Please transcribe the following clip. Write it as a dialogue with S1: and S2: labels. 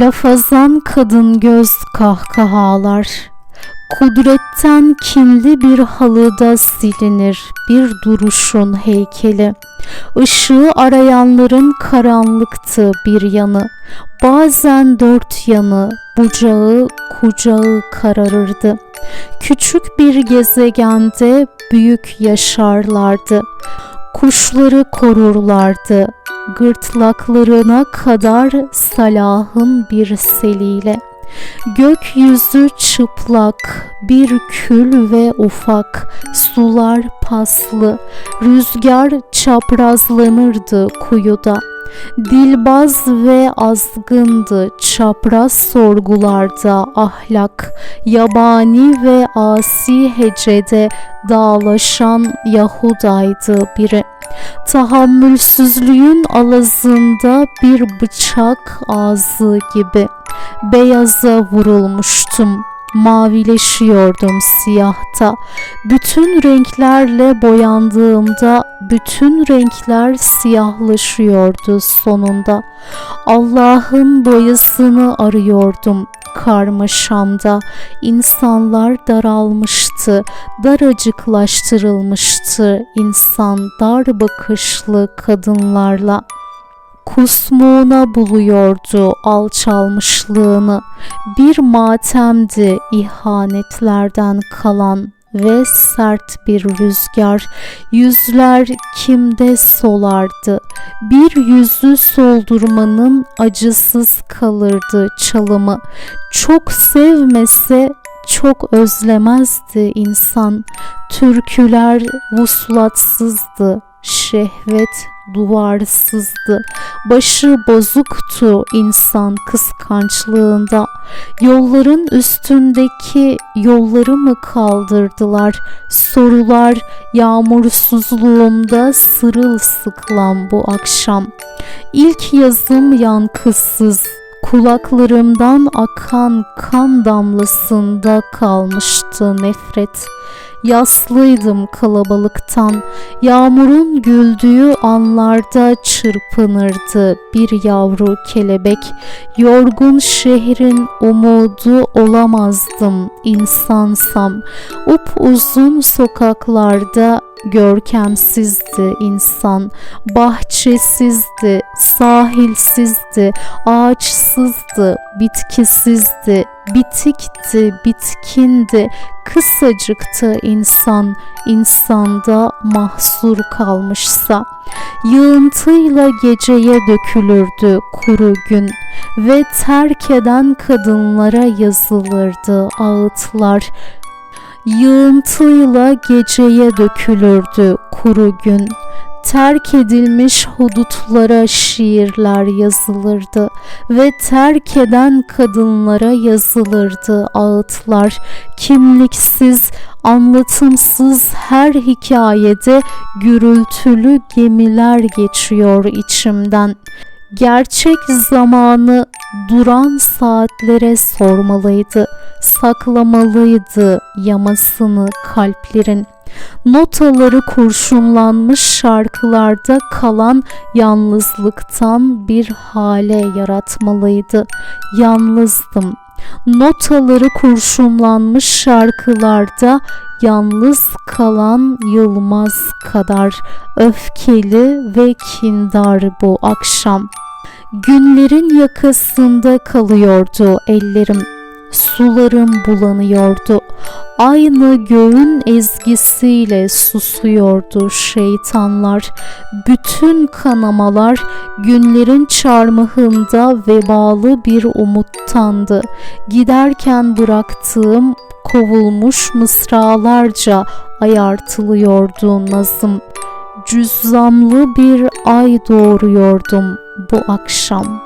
S1: Lafazan kadın göz kahkahalar. Kudretten kinli bir halıda silinir bir duruşun heykeli. Işığı arayanların karanlıktı bir yanı. Bazen dört yanı, bucağı, kucağı kararırdı. Küçük bir gezegende büyük yaşarlardı. Kuşları korurlardı. Gırtlaklarına kadar salahın bir seliyle. Gökyüzü çıplak, bir kül ve ufak, sular paslı, rüzgar çaprazlanırdı kuyuda. Dilbaz ve azgındı çapraz sorgularda ahlak, yabani ve asi hecede dağlaşan Yahudaydı biri. Tahammülsüzlüğün alazında bir bıçak ağzı gibi beyaza vurulmuştum. Mavileşiyordum siyahta. Bütün renklerle boyandığımda bütün renkler siyahlaşıyordu sonunda. Allah'ın boyasını arıyordum karmaşamda. İnsanlar daralmıştı, daracıklaştırılmıştı insan dar bakışlı kadınlarla kusmuğuna buluyordu alçalmışlığını. Bir matemdi ihanetlerden kalan ve sert bir rüzgar. Yüzler kimde solardı. Bir yüzü soldurmanın acısız kalırdı çalımı. Çok sevmese çok özlemezdi insan. Türküler vuslatsızdı, şehvet duvarsızdı. Başı bozuktu insan kıskançlığında. Yolların üstündeki yolları mı kaldırdılar? Sorular yağmursuzluğumda sırılsıklam bu akşam. İlk yazım yankısız, kulaklarımdan akan kan damlasında kalmıştı nefret. Yaslıydım kalabalıktan, yağmurun güldüğü anlarda çırpınırdı bir yavru kelebek. Yorgun şehrin umudu olamazdım insansam. Up uzun sokaklarda görkemsizdi insan, bahçesizdi, sahilsizdi, ağaçsızdı, bitkisizdi, bitikti, bitkindi, kısacıktı insan, insanda mahsur kalmışsa. Yığıntıyla geceye dökülürdü kuru gün ve terk eden kadınlara yazılırdı ağıtlar, Yığıntıyla geceye dökülürdü kuru gün. Terk edilmiş hudutlara şiirler yazılırdı ve terk eden kadınlara yazılırdı ağıtlar. Kimliksiz, anlatımsız her hikayede gürültülü gemiler geçiyor içimden gerçek zamanı duran saatlere sormalıydı, saklamalıydı yamasını kalplerin. Notaları kurşunlanmış şarkılarda kalan yalnızlıktan bir hale yaratmalıydı. Yalnızdım. Notaları kurşunlanmış şarkılarda yalnız kalan Yılmaz kadar öfkeli ve kindar bu akşam. Günlerin yakasında kalıyordu ellerim. Sularım bulanıyordu. Aynı göğün ezgisiyle susuyordu şeytanlar. Bütün kanamalar günlerin çarmıhında vebalı bir umuttandı. Giderken bıraktığım kovulmuş mısralarca ayartılıyordu nazım. Cüzzamlı bir ay doğuruyordum bu akşam.''